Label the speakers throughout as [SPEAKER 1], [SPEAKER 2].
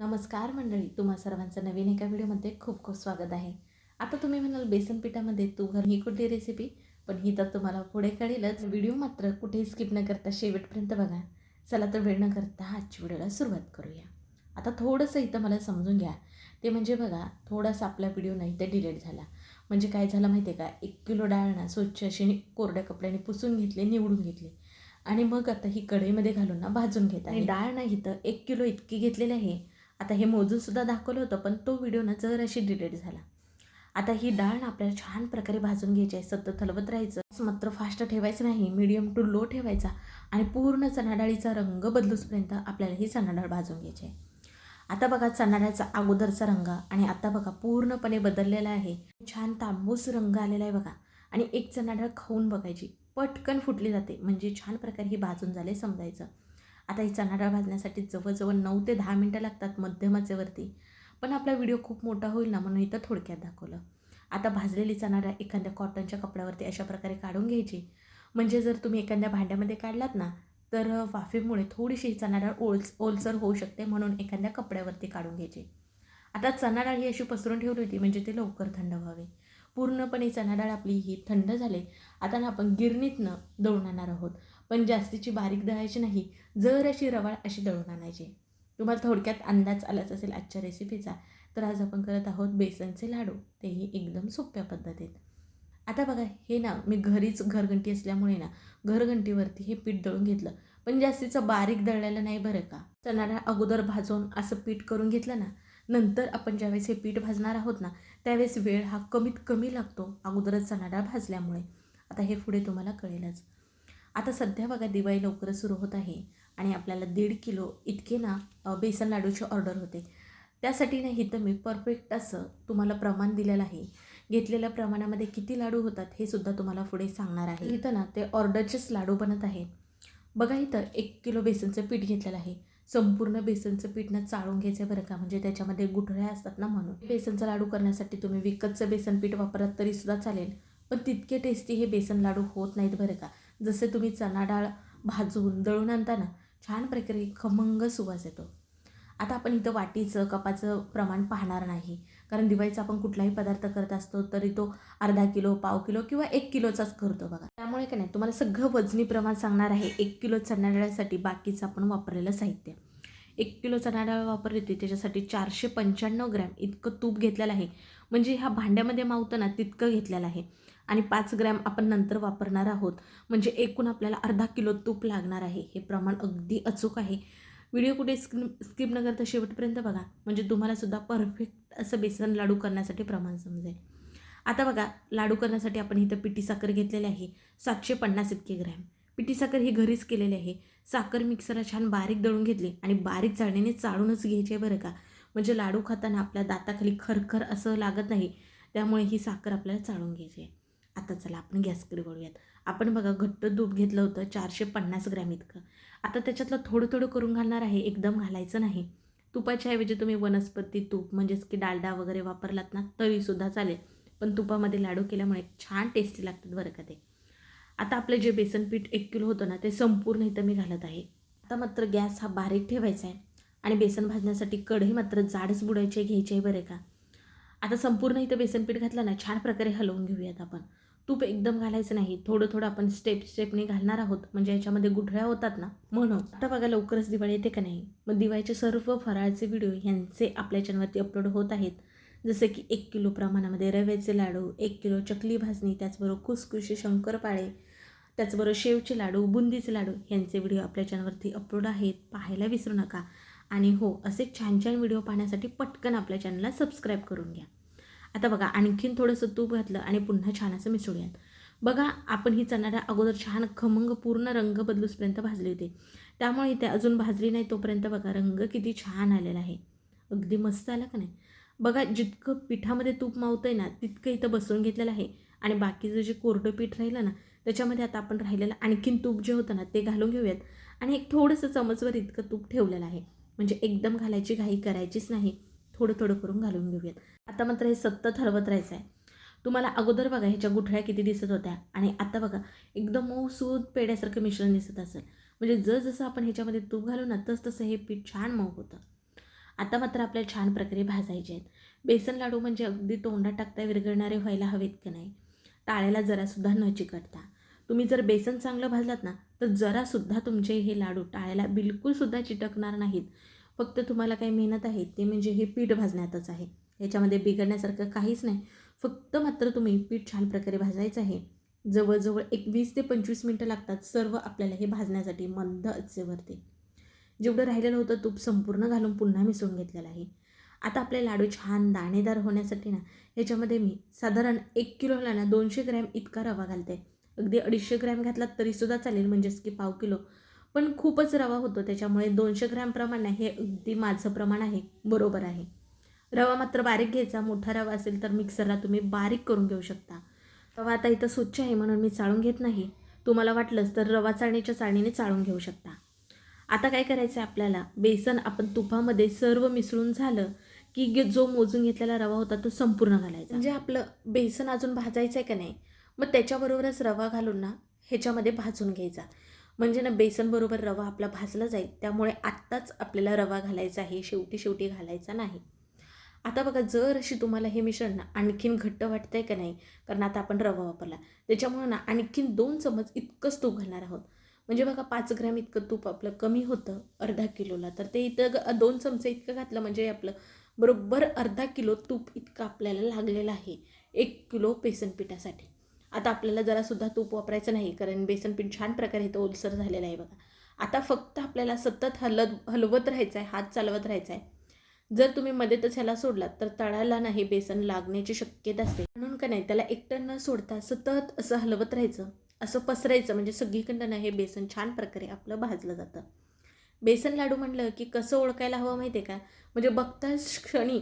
[SPEAKER 1] नमस्कार मंडळी तुम्हा सर्वांचं नवीन एका व्हिडिओमध्ये खूप खूप स्वागत आहे. आता तुम्ही म्हणाल बेसन पिठामध्ये तू घर ही कुठली रेसिपी पण ही तर तुम्हाला पुढे कळेलच. व्हिडिओ मात्र कुठेही स्किप न करता शेवटपर्यंत बघा. चला तर वेळ न करता आजच्या व्हिडिओला सुरुवात करूया. आता थोडंसं इथं मला समजून घ्या. ते म्हणजे बघा थोडासा आपला व्हिडिओ नाही तर डिलीट झाला. म्हणजे काय झालं माहिती आहे का? एक किलो डाळ ना स्वच्छ अशी नि- कोरड्या कपड्याने पुसून घेतली निवडून घेतली. आणि मग आता ही कढईमध्ये घालून ना भाजून घेत आहे. डाळ नाही तर एक किलो इतकी घेतलेली आहे. आता हे मोजूनसुद्धा दाखवलं होतं पण तो व्हिडिओ ना जर अशी डिलीट झाला. आता ही डाळ ना आपल्याला छान प्रकारे भाजून घ्यायची आहे सतत हलवत राहायचं. मात्र फास्ट ठेवायचं नाही मीडियम टू लो ठेवायचा आणि पूर्ण चणा डाळीचा रंग बदलूसपर्यंत आपल्याला ही चणा डाळ भाजून घ्यायची आहे. आता बघा चणाडाळचा अगोदरचा रंग आणि आता बघा पूर्णपणे बदललेला आहे. छान तांबूस रंग आलेला आहे बघा आणि एक चणा डाळ खाऊन बघायची. पटकन फुटली जाते म्हणजे छान प्रकारे ही भाजून झाले समजायचं. आता ही चणा डाळ भाजण्यासाठी जवळजवळ नऊ ते दहा मिनटं लागतात मध्यमाचेवरती पण आपला व्हिडिओ खूप मोठा होईल ना म्हणून इथं थोडक्यात दाखवलं. आता भाजलेली चणा एखाद्या कॉटनच्या कपड्यावरती अशा प्रकारे काढून घ्यायची. म्हणजे जर तुम्ही एखाद्या भांड्यामध्ये काढलात ना तर वाफेमुळे थोडीशी चणाडाळ चणा ओलसर होऊ शकते म्हणून एखाद्या कपड्यावरती काढून घ्यायची. आता चणा डाळ ही अशी पसरून ठेवली होती म्हणजे ते लवकर थंड व्हावे. पूर्णपणे चणा डाळ आपली ही थंड झाली आता ना आपण गिरणीतनं दळून आणणार आहोत. पण जास्तीची बारीक दळायची नाही जर अशी रवाळ अशी दळून आणायची. तुम्हाला थोडक्यात अंदाज आलाच असेल आजच्या रेसिपीचा तर आज आपण करत आहोत बेसनचे लाडू. तेही एकदम सोप्या पद्धतीत. आता बघा हे ना मी घरीच घरघंटी असल्यामुळे ना घरघंटीवरती हे पीठ दळून घेतलं. पण जास्तीचं बारीक दळलेलं नाही बरं का? चणा डाळ अगोदर भाजून असं पीठ करून घेतलं ना नंतर आपण ज्यावेळेस हे पीठ भाजणार आहोत ना त्यावेळेस वेळ हा कमीत कमी लागतो अगोदरच चणा डाळ भाजल्यामुळे. आता हे पुढे तुम्हाला कळेलच. आता सध्या बघा दिवाळी लवकरच सुरू होत आहे आणि आपल्याला दीड किलो इतके ना बेसन लाडूची ऑर्डर होते. त्यासाठी ना इथं मी परफेक्ट असं तुम्हाला प्रमाण दिलेलं आहे. घेतलेल्या प्रमाणामध्ये किती लाडू होतात हे सुद्धा तुम्हाला पुढे सांगणार आहे. इथं ना ते ऑर्डरचेच लाडू बनत आहे. बघा इथं एक किलो बेसनचं पीठ घेतलेलं आहे. संपूर्ण बेसनचं पीठनं चाळून घ्यायचं आहे बरं का? म्हणजे त्याच्यामध्ये गुठळ्या असतात ना म्हणून. बेसनचा लाडू करण्यासाठी तुम्ही विकतचं बेसन पीठ वापरत तरीसुद्धा चालेल. पण तितके टेस्टी हे बेसन लाडू होत नाहीत बरं का? जसे तुम्ही चणा डाळ भाजून दळून आणताना छान प्रकारे खमंग सुवास येतो. आता आपण इथं वाटीचं कपाचं प्रमाण पाहणार नाही. कारण दिवाळीचा आपण कुठलाही पदार्थ करत असतो तरी तो अर्धा किलो पाव किलो किंवा एक किलोचाच करतो बघा. त्यामुळे काय नाही तुम्हाला सगळं वजनी प्रमाण सांगणार आहे एक किलो चणा डाळीसाठी बाकीचं आपण वापरलेलं साहित्य. एक किलो चणा डाळ वापरली होती त्याच्यासाठी चारशे पंच्याण्णव ग्रॅम इतकं तूप घेतलेलं आहे. म्हणजे ह्या भांड्यामध्ये मावतं ना तितकं घेतलेलं आहे. आणि पाच ग्रॅम आपण नंतर वापरणार आहोत. म्हणजे एकूण आपल्याला अर्धा किलो तूप लागणार आहे. हे प्रमाण अगदी अचूक आहे. व्हिडिओ कुठे स्क्रीन स्किप न करता शेवटपर्यंत बघा. म्हणजे तुम्हाला सुद्धा परफेक्ट असं बेसन लाडू करण्यासाठी प्रमाण समजेल. आता बघा लाडू करण्यासाठी आपण इथं पिठी साखर घेतलेली आहे. सातशे पन्नास इतके ग्रॅम. पिठी साखर ही घरीच केलेली आहे. साखर मिक्सरला छान बारीक दळून घेतली आणि बारीक चाळणीने चाळूनच घ्यायची आहे बरं का. म्हणजे लाडू खाताना आपल्या दाताखाली खरखर असं लागत नाही. त्यामुळे ही साखर आपल्याला चाळून घ्यायची आहे. आता चला आपण गॅसकडे वळूयात. आपण बघा घट्ट दूध घेतलं होतं चारशे पन्नास ग्रॅम इतकं. आता त्याच्यातलं थोडं थोडं करून घालणार आहे एकदम घालायचं नाही. तुपाच्या ऐवजी तुम्ही वनस्पती तूप म्हणजेच की डालडा वगैरे वापरलात ना तरीसुद्धा चालेल. पण तुपामध्ये लाडू केल्यामुळे छान टेस्टी लागतात बरं का ते. आता आपलं जे बेसन पीठ एक किलो होतं ना ते संपूर्ण इथं मी घालत आहे. आता मात्र गॅस हा बारीक ठेवायचा आहे आणि बेसन भाजण्यासाठी कढई मात्र जाडच बुडायचे घ्यायचे आहे बरं का. आता संपूर्ण इथं बेसन पीठ घातलं ना छान प्रकारे हलवून घेऊयात आपण. तूप एकदम घालायचं नाही. थोडं थोडं आपण स्टेप स्टेपने घालणार आहोत. म्हणजे याच्यामध्ये गुठळ्या होतात ना? म्हणून. आता बघा लवकरच दिवाळी येते का नाही? मग दिवाळीचे सर्व फराळचे व्हिडिओ यांचे आपल्या चॅनलवरती अपलोड होत आहेत. जसे की एक किलो प्रमाणामध्ये रव्याचे लाडू एक किलो चकली भाजणी त्याचबरोबर खुसखुशी शंकरपाळे त्याचबरोबर शेवचे लाडू बुंदीचे लाडू यांचे व्हिडिओ आपल्या चॅनलवरती अपलोड आहेत. पाहायला विसरू नका. आणि हो असे छान छान व्हिडिओ पाहण्यासाठी पटकन आपल्या चॅनलला सबस्क्राईब करून घ्या. आता बघा आणखीन थोडंसं तूप घातलं आणि पुन्हा छान असं मिसळूयात बघा आपण ही चणाऱ्या अगोदर छान खमंग पूर्ण रंग बदलूसपर्यंत भाजली होती. त्यामुळे इथे अजून भाजली नाही तोपर्यंत बघा रंग किती छान आलेला आहे. अगदी मस्त आला का नाही? बघा जितकं पिठामध्ये तूप मावतं आहे ना तितकं इथं बसवून घेतलेलं आहे. आणि बाकीचं जे कोरडं पीठ राहिलं ना त्याच्यामध्ये आता आपण राहिलेलं आणखीन तूप जे होतं ना ते घालून घेऊयात. आणि एक थोडंसं चमचवर इतकं तूप ठेवलेलं आहे. म्हणजे एकदम घालायची घाई करायचीच नाही. थोडं थोडं करून घालून घेऊयात. आता मात्र हे सतत हलवत राहायचं आहे तुम्हाला अगोदर बघा ह्याच्या गुठळ्या किती दिसत होत्या. आणि आता बघा एकदम मऊसूद पेड्यासारखं मिश्रण दिसत असेल. म्हणजे जसजसं आपण ह्याच्यामध्ये तूप घालू ना तस तसं हे पीठ छान मऊ होतं. आता मात्र आपल्याला छान प्रकारे भाजायचे आहेत. बेसन लाडू म्हणजे अगदी तोंडात टाकता विरघळणारे व्हायला हवेत की नाही? टाळ्याला जरासुद्धा न चिकटता. तुम्ही जर बेसन चांगलं भाजलात ना तर जरासुद्धा तुमचे हे लाडू टाळ्याला बिलकुलसुद्धा चिटकणार नाहीत. फक्त तुम्हाला काही मेहनत आहे ते म्हणजे हे पीठ भाजण्यातच आहे. याच्यामध्ये बिघडण्यासारखं काहीच नाही. फक्त मात्र तुम्ही पीठ छान प्रकारे भाजायचं आहे. जवळजवळ एक वीस ते पंचवीस मिनटं लागतात सर्व आपल्याला हे भाजण्यासाठी मंद आचेवरती. जेवढं राहिलेलं होतं तूप संपूर्ण घालून पुन्हा मिसळून घेतलेलं आहे. आता आपले लाडू छान दाणेदार होण्यासाठी ना ह्याच्यामध्ये मी साधारण एक किलोला ना दोनशे ग्रॅम इतका रवा घालते. अगदी अडीचशे ग्रॅम घातलात तरीसुद्धा चालेल म्हणजेच की पाव किलो. पण खूपच रवा होतो त्याच्यामुळे दोनशे ग्रॅम प्रमाण आहे हे अगदी माझं प्रमाण आहे बरोबर आहे. रवा मात्र बारीक घ्यायचा मोठा रवा असेल तर मिक्सरला तुम्ही बारीक करून घेऊ शकता. रवा आता इथं स्वच्छ आहे म्हणून मी चाळून घेत नाही. तुम्हाला वाटलंच तर रवा चाळणीच्या चाळणीने चाळून घेऊ शकता. आता काय करायचं आहे आपल्याला? बेसन आपण तुपामध्ये सर्व मिसळून झालं की जो मोजून घेतलेला रवा होता तो संपूर्ण घालायचा. म्हणजे आपलं बेसन अजून भाजायचं आहे का नाही? मग त्याच्याबरोबरच रवा घालून ना ह्याच्यामध्ये भाजून घ्यायचा. म्हणजे ना बेसनबरोबर रवा आपला भाजला जाईल त्यामुळे आत्ताच आपल्याला रवा घालायचा आहे शेवटी शेवटी घालायचा नाही. आता बघा जर अशी तुम्हाला हे मिश्रण ना आणखीन घट्ट वाटतंय का नाही? कारण आता आपण रवा वापरला. त्याच्यामुळे ना आणखीन दोन चमच इतकंच तूप घालणार आहोत. म्हणजे बघा पाच ग्रॅम इतकं तूप आपलं कमी होतं अर्धा किलोला. तर ते इथं ग- दोन चमचे इतकं घातलं म्हणजे आपलं बरोबर अर्धा किलो तूप इतकं आपल्याला लागलेलं आहे. एक किलो बेसन पिठासाठी आता आपल्याला जरासुद्धा तूप वापरायचं नाही कारण बेसन पीठ छान प्रकारे इथं ओलसर झालेलं आहे बघा. आता फक्त आपल्याला सतत हलत हलवत राहायचं आहे हात चालवत राहायचा आहे जर तुम्ही मध्येतच ह्याला सोडलात तर तळाला नाही बेसन लागण्याची शक्यता असते. म्हणून का नाही त्याला एकटं न सोडता सतत असं हलवत राहायचं असं पसरायचं म्हणजे सगळीकडं हे बेसन छान प्रकारे आपलं भाजलं जातं. बेसन लाडू म्हणलं की कसं ओळखायला हवं माहिती आहे का? म्हणजे बघताच क्षणी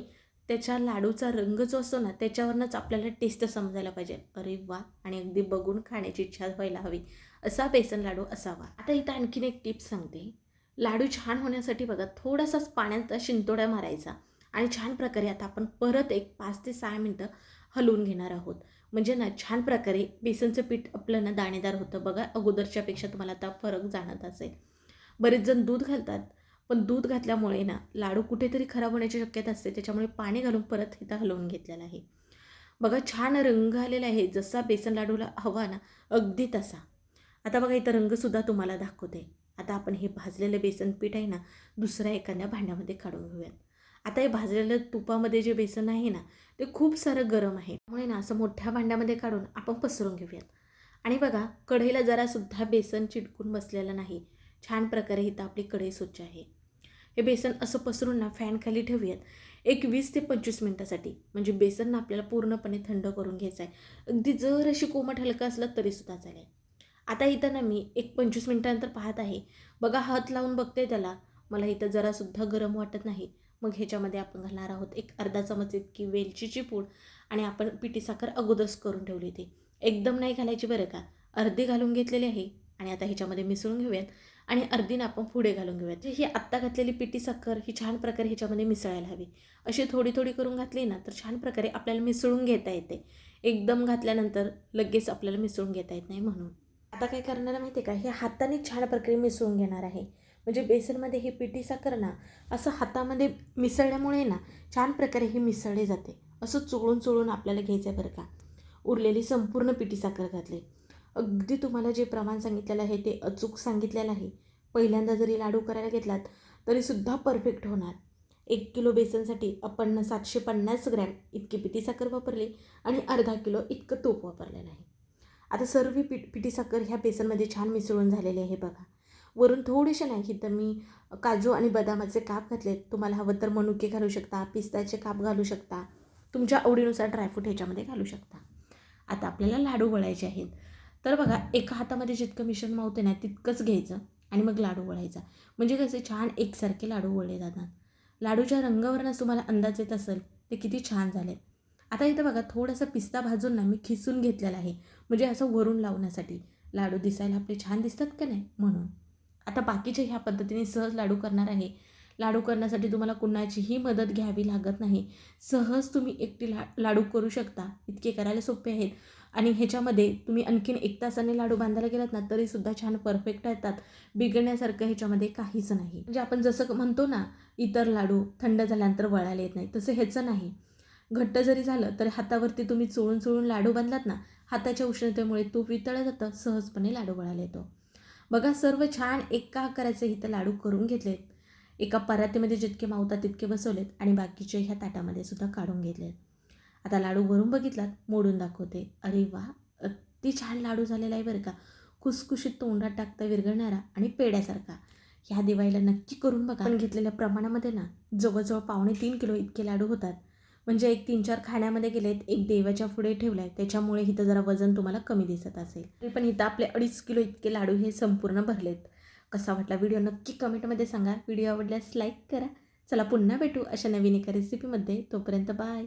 [SPEAKER 1] त्याच्या लाडूचा रंग जो असतो ना त्याच्यावरनंच आपल्याला टेस्ट समजायला पाहिजे. अरे वा! आणि अगदी बघून खाण्याची इच्छा व्हायला हवी. असा बेसन लाडू असावा. आता इथं आणखीन एक टिप्स सांगते. लाडू छान होण्यासाठी बघा थोडासाच पाण्याचा शिंतोड्या मारायचा. आणि छान प्रकारे आता आपण परत एक पाच ते सहा मिनटं हलवून घेणार आहोत. म्हणजे ना छान प्रकारे बेसनचं पीठ आपलं ना दाणेदार होतं बघा. अगोदरच्यापेक्षा तुम्हाला आता फरक जाणत असेल. बरेच जण दूध घालतात. पण दूध घातल्यामुळे ना लाडू कुठेतरी खराब होण्याची शक्यता असते. त्याच्यामुळे पाणी घालून परत इथं हलवून घेतलेलं आहे. बघा छान रंग आलेला आहे. जसा बेसन लाडूला हवा ना अगदी तसा. आता बघा इथं रंगसुद्धा तुम्हाला दाखवते. आता आपण हे भाजलेलं बेसन पीठ आहे ना दुसऱ्या एखाद्या भांड्यामध्ये काढून घेऊयात. आता हे भाजलेलं तुपामध्ये जे बेसन आहे ना ते खूप सारं गरम आहे. त्यामुळे ना असं मोठ्या भांड्यामध्ये काढून आपण पसरून घेऊयात. आणि बघा कढईला जरासुद्धा बेसन चिटकून बसलेलं नाही. छान प्रकारे इथं आपली कढई स्वच्छ आहे. हे बेसन असं पसरून ना फॅनखाली ठेवूयात. एक वीस ते पंचवीस मिनटासाठी. म्हणजे बेसन ना आपल्याला पूर्णपणे थंड करून घ्यायचं आहे अगदी जर अशी कोमट हलकं असलं तरीसुद्धा चालेल. आता इथं ना मी एक पंचवीस मिनटानंतर पाहत आहे. बघा हात लावून बघते त्याला. मला इथं जरासुद्धा गरम वाटत नाही. मग ह्याच्यामध्ये आपण घालणार आहोत एक अर्धा चमच इतकी वेलचीची पूड आणि आपण पिठी साखर अगोदरच करून ठेवली होती. एकदम नाही घालायची बरं का? अर्धी घालून घेतलेली आहे. आणि आता ह्याच्यामध्ये मिसळून घेऊयात. आणि अर्धीनं आपण पुढे घालून घेऊयात. जे ही आत्ता घातलेली पिठी साखर ही छान प्रकारे ह्याच्यामध्ये मिसळायला हवी. अशी थोडी थोडी करून घातली ना तर छान प्रकारे आपल्याला मिसळून घेता येते. एकदम घातल्यानंतर लगेच आपल्याला मिसळून घेता येत नाही म्हणून. आता काय करणार माहिती आहे का? हे हाताने छान प्रकारे मिसळून घेणार आहे. म्हणजे बेसनमध्ये ही पिठी साखर ना असं हातामध्ये मिसळल्यामुळे ना छान प्रकारे ही मिसळली जाते. असं चोळून चोळून आपल्याला घ्यायचं आहे बरं का. उरलेली संपूर्ण पिठी साखर घातली. अगदी तुम्हाला जे प्रमाण सांगितलेलं आहे ते अचूक सांगितलेलं आहे पहिल्यांदा जरी लाडू करायला घेतलात तरीसुद्धा परफेक्ट होणार. एक किलो बेसनसाठी आपण सातशे पन्नास ग्रॅम इतकी पिठी साखर वापरली आणि अर्धा किलो इतकं तूप वापरलेलं आहे आता सर्व पीठ पिठी साखर ह्या बेसनमध्ये छान मिसळून झालेले आहे बघा. वरून थोडेसे नाही तर मी काजू आणि बदामाचे काप घातलेत. तुम्हाला हवं तर मनुके घालू शकता पिस्ताचे काप घालू शकता. तुमच्या आवडीनुसार ड्रायफ्रूट ह्याच्यामध्ये घालू शकता. आता आपल्याला लाडू वळायचे आहेत. तर बघा एका हातामध्ये जितकं मिश्रण मावते ना तितकंच घ्यायचं आणि मग लाडू वळायचा. म्हणजे कसे छान एकसारखे लाडू वळले जातात. लाडूच्या रंगावरनंच तुम्हाला अंदाज येत असेल ते किती छान झाले आता इथं बघा थोडासा पिस्ता भाजून ना मी खिसून घेतलेला आहे. म्हणजे असं वरून लावण्यासाठी. लाडू दिसायला आपले छान दिसतात का नाही? म्हणून. आता बाकीचे ह्या पद्धतीने सहज लाडू करणार आहे. लाडू करण्यासाठी तुम्हाला कुणाचीही मदत घ्यावी लागत नाही. सहज तुम्ही एकटी ला लाडू करू शकता. इतके करायला सोपे आहेत. आणि ह्याच्यामध्ये तुम्ही आणखीन एक तासाने लाडू बांधायला गेलात ना तरीसुद्धा छान परफेक्ट येतात. बिघडण्यासारखं ह्याच्यामध्ये काहीच नाही. म्हणजे आपण जसं म्हणतो ना इतर लाडू थंड झाल्यानंतर वळायला येत नाही तसं ह्याचं नाही. घट्ट जरी झालं तर हातावरती तुम्ही चोळून चोळून लाडू बांधलात ना हाताच्या उष्णतेमुळे तूप वितळलं जातं सहजपणे लाडू वळायला येतो. बघा सर्व छान एका आकाराचे इथं लाडू करून घेतलेत. एका परातीमध्ये जितके मावतात तितके बसवलेत आणि बाकीचे ह्या ताटामध्ये सुद्धा काढून घेतलेत. आता लाडू वरून बघितलात मोडून दाखवते. अरे वा अगदी छान लाडू झालेला आहे बरं का. खुसखुशीत तोंडात टाकता विरघळणारा आणि पेड्यासारखा ह्या दिवाळीला नक्की करून बघा. पण घेतलेल्या प्रमाणामध्ये ना जवळजवळ पावणे तीन किलो इतके लाडू होतात. म्हणजे एक तीन चार खाण्यामध्ये गेलेत एक देवाच्या पुढे ठेवलं आहे त्याच्यामुळे इथं जरा वजन तुम्हाला कमी दिसत असेल. तरी पण इथं आपले अडीच किलो इतके लाडू हे संपूर्ण भरलेत. कसा वाटला व्हिडिओ नक्की कमेंटमध्ये सांगा. व्हिडिओ आवडल्यास लाईक करा. चला पुन्हा भेटू अशा नवीन एका रेसिपीमध्ये तोपर्यंत बाय.